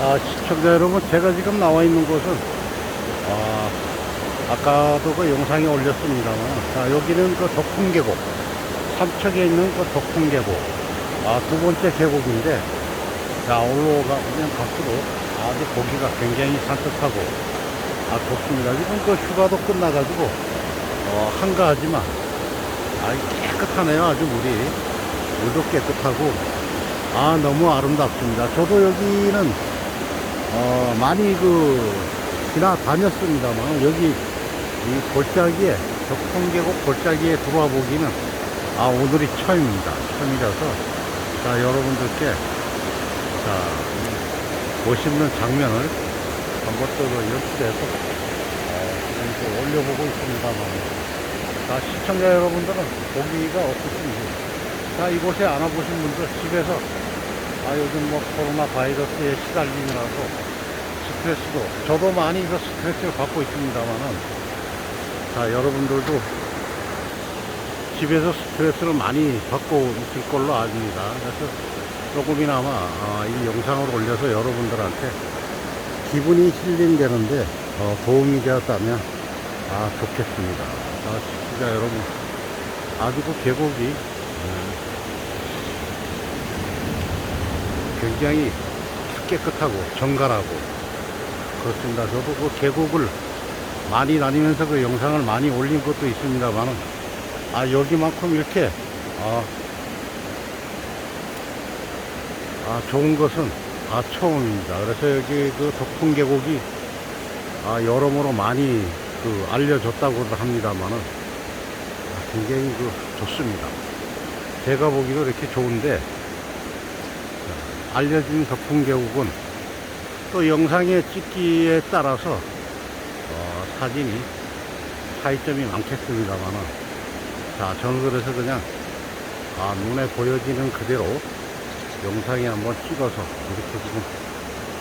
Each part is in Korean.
아, 시청자 여러분, 제가 지금 나와 있는 곳은, 아, 아까도 그 영상에 올렸습니다만, 자, 여기는 그 덕풍계곡, 삼척에 있는 그 덕풍계곡, 아, 두 번째 계곡인데, 자, 올라가면 갈수록 아주 보기가 굉장히 산뜻하고, 아, 좋습니다. 지금 그 휴가도 끝나가지고, 어, 한가하지만, 아, 깨끗하네요. 아주 물이. 물도 깨끗하고, 아, 너무 아름답습니다. 저도 여기는, 어, 많이 그, 지나다녔습니다만, 여기, 이 골짜기에, 덕풍계곡 골짜기에 들어와 보기는, 아, 오늘이 처음입니다. 처음이라서, 자, 여러분들께, 자, 이 멋있는 장면을 한번 또 연출해서, 어, 올려보고 있습니다만, 자, 시청자 여러분들은 보기가 어떻습니까? 자, 이곳에 안 와보신 분들 집에서 아, 요즘 뭐 코로나 바이러스에 시달리느라고 스트레스도 저도 많이 그 스트레스를 받고 있습니다만은 자, 여러분들도 집에서 스트레스를 많이 받고 있을 걸로 압니다. 그래서 조금이나마 아, 이 영상을 올려서 여러분들한테 기분이 힐링되는데 어, 도움이 되었다면 아, 좋겠습니다. 아, 시청자 여러분, 아주 그 계곡이 음, 굉장히 깨끗하고 정갈하고 그렇습니다. 저도 그 계곡을 많이 다니면서 그 영상을 많이 올린 것도 있습니다만은 아 여기만큼 이렇게 아, 아 좋은 것은 아 처음입니다. 그래서 여기 그 덕풍 계곡이 아 여러모로 많이 그 알려졌다고도 합니다만은 아, 굉장히 그 좋습니다. 제가 보기도 이렇게 좋은데 알려진 덕풍계곡은 또 영상에 찍기에 따라서 어, 사진이 차이점이 많겠습니다만은 자 저는 그래서 그냥 아, 눈에 보여지는 그대로 영상에 한번 찍어서 이렇게 지금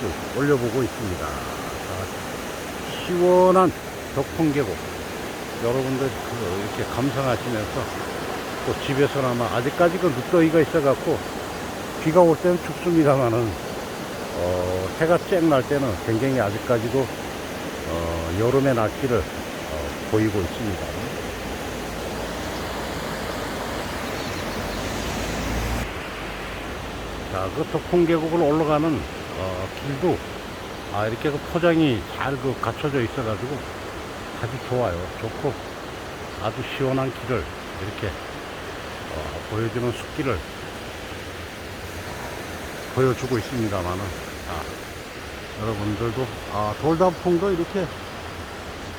쭉 올려보고 있습니다. 자, 시원한 덕풍 계곡 여러분들 그 이렇게 감상하시면서 또 집에서나마 아직까지 그 늦더위가 있어갖고 비가 올 때는 춥습니다만은 어, 해가 쨍 날 때는 굉장히 아직까지도 어, 여름의 날씨를 어, 보이고 있습니다. 자, 그 덕풍 계곡을 올라가는 어, 길도 아, 이렇게 그 포장이 잘 그 갖춰져 있어가지고 아주 좋아요. 좋고 아주 시원한 길을 이렇게 어, 보여주는 숲길을 보여주고 있습니다만은 아, 여러분들도 아, 돌단풍도 이렇게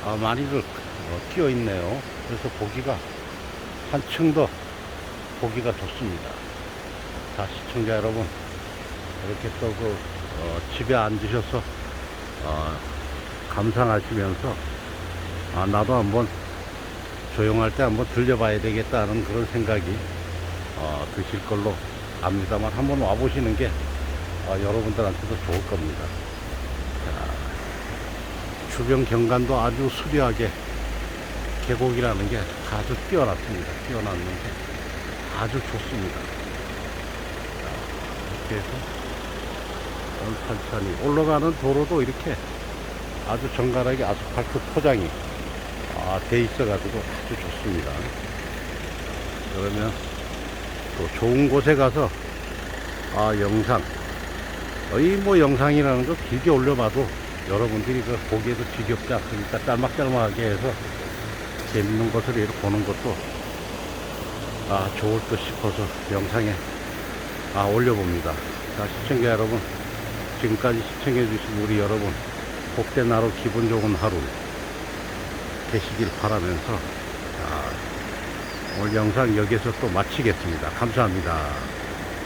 아, 많이들 어, 끼어 있네요. 그래서 보기가 한층 더 보기가 좋습니다. 자 시청자 여러분 이렇게 또그 집에 앉으셔서 어, 감상하시면서 아, 나도 한번 조용할 때 한번 들려봐야 되겠다는 그런 생각이 어, 드실 걸로 압니다만 한번 와보시는 게 어, 여러분들한테도 좋을 겁니다. 자, 주변 경관도 아주 수려하게 계곡이라는 게 아주 뛰어났습니다. 뛰어났는데 아주 좋습니다. 자, 이렇게 해서 천천히 올라가는 도로도 이렇게 아주 정갈하게 아스팔트 포장이 아, 돼 있어가지고 아주 좋습니다. 그러면 또 좋은 곳에 가서 아 영상 거의 뭐 영상이라는 거 길게 올려봐도 여러분들이 그 보기에도 지겹지 않으니까 짤막짤막하게 해서 재밌는 것을 이렇게 보는 것도 아 좋을 듯 싶어서 영상에 아 올려봅니다. 자 시청자 여러분 지금까지 시청해 주신 우리 여러분 복된 하루 기분 좋은 하루 되시길 바라면서 자, 오늘 영상 여기서 또 마치겠습니다. 감사합니다.